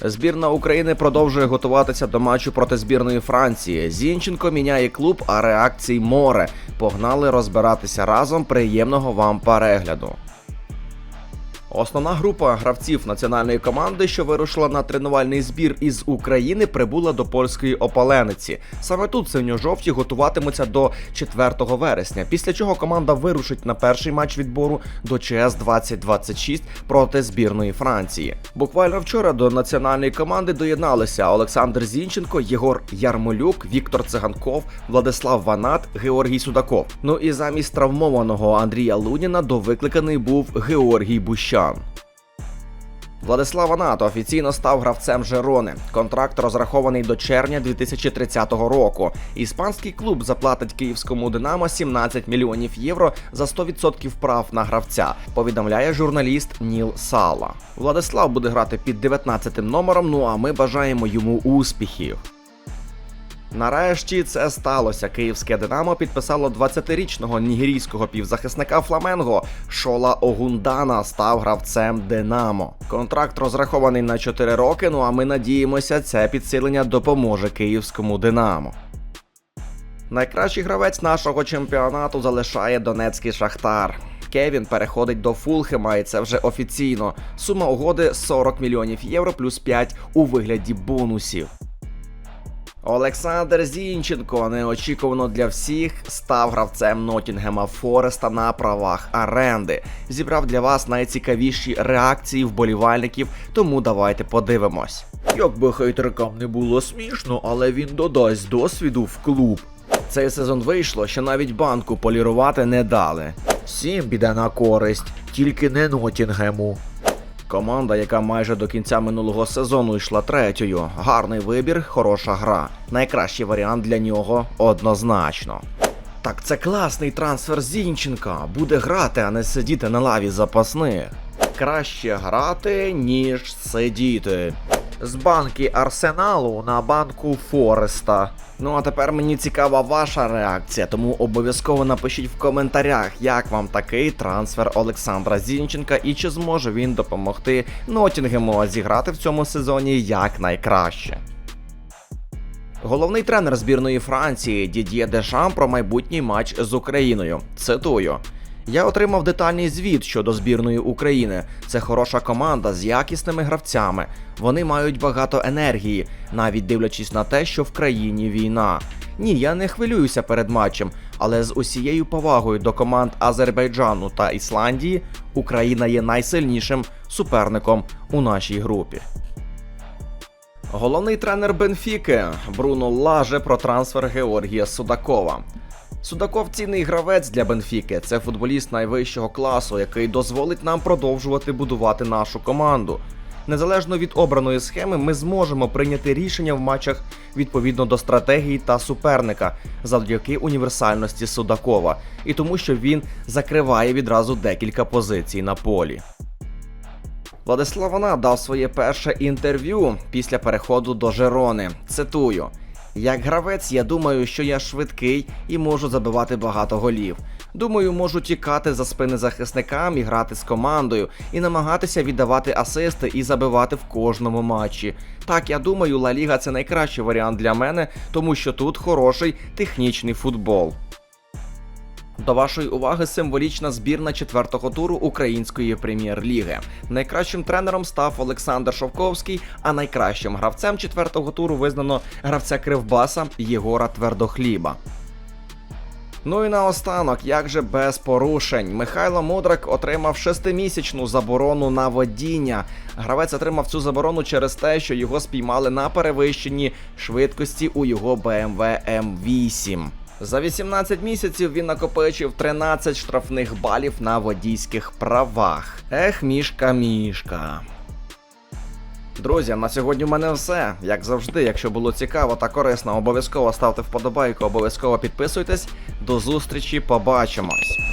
Збірна України продовжує готуватися до матчу проти збірної Франції. Зінченко міняє клуб, а реакцій море. Погнали розбиратися разом. Приємного вам перегляду. Основна група гравців національної команди, що вирушила на тренувальний збір із України, прибула до польської опалениці. Саме тут синьо-жовті готуватимуться до 4 вересня. Після чого команда вирушить на перший матч відбору до ЧС 2026 проти збірної Франції. Буквально вчора до національної команди доєдналися Олександр Зінченко, Єгор Ярмолюк, Віктор Циганков, Владислав Ванат, Георгій Судаков. Ну і замість травмованого Андрія Луніна довикликаний був Георгій Бущан. Владислав Ванат офіційно став гравцем Жерони. Контракт розрахований до червня 2030 року. Іспанський клуб заплатить київському Динамо 17 мільйонів євро за 100% прав на гравця. Повідомляє журналіст Ніл Сала. Владислав буде грати під 19 номером. Ну а ми бажаємо йому успіхів. Нарешті це сталося. Київське Динамо підписало 20-річного нігерійського півзахисника Фламенго Шола Огундана став гравцем Динамо. Контракт розрахований на 4 роки. Ну а ми надіємося, це підсилення допоможе київському Динамо. Найкращий гравець нашого чемпіонату залишає Донецький Шахтар. Кевін переходить до Фулхема, і це вже офіційно. Сума угоди 40 мільйонів євро плюс 5 у вигляді бонусів. Олександр Зінченко неочікувано для всіх став гравцем Нотінгема Фореста на правах оренди. Зібрав для вас найцікавіші реакції вболівальників, тому давайте подивимось. Як би хейтеркам не було смішно, але він додасть досвіду в клуб. Цей сезон вийшло, що навіть банку полірувати не дали. Всім піде на користь, тільки не Нотінгему. Команда, яка майже до кінця минулого сезону йшла третьою. Гарний вибір, хороша гра. Найкращий варіант для нього однозначно. Так це класний трансфер Зінченка. Буде грати, а не сидіти на лаві запасних. Краще грати, ніж сидіти. З банки Арсеналу на банку Фореста. Ну а тепер мені цікава ваша реакція, тому обов'язково напишіть в коментарях, як вам такий трансфер Олександра Зінченка і чи зможе він допомогти Нотінгему зіграти в цьому сезоні якнайкраще. Головний тренер збірної Франції Дід'є Дешам про майбутній матч з Україною. Цитую. Я отримав детальний звіт щодо збірної України. Це хороша команда з якісними гравцями. Вони мають багато енергії, навіть дивлячись на те, що в країні війна. Ні, я не хвилююся перед матчем, але з усією повагою до команд Азербайджану та Ісландії Україна є найсильнішим суперником у нашій групі. Головний тренер Бенфіки Бруно лаже про трансфер Георгія Судакова. Судаков цінний гравець для Бенфіки. Це футболіст найвищого класу, який дозволить нам продовжувати будувати нашу команду. Незалежно від обраної схеми, ми зможемо прийняти рішення в матчах відповідно до стратегії та суперника завдяки універсальності Судакова і тому, що він закриває відразу декілька позицій на полі. Владислав Вана дав своє перше інтерв'ю після переходу до Жерони. Цитую: як гравець, я думаю, що я швидкий і можу забивати багато голів. Думаю, можу тікати за спини захисникам і грати з командою, і намагатися віддавати асисти і забивати в кожному матчі. Так, я думаю, Ла Ліга це найкращий варіант для мене, тому що тут хороший технічний футбол. До вашої уваги символічна збірна четвертого туру української прем'єр-ліги. Найкращим тренером став Олександр Шовковський, а найкращим гравцем четвертого туру визнано гравця Кривбаса Єгора Твердохліба. Ну і наостанок, як же без порушень, Михайло Мудрик отримав шестимісячну заборону на водіння. Гравець отримав цю заборону через те, що його спіймали на перевищенні швидкості у його BMW M8. За 18 місяців він накопичив 13 штрафних балів на водійських правах. Ех, мішка, мішка. Друзі, на сьогодні в мене все. Як завжди, якщо було цікаво та корисно, обов'язково ставте вподобайку, обов'язково підписуйтесь. До зустрічі, побачимось.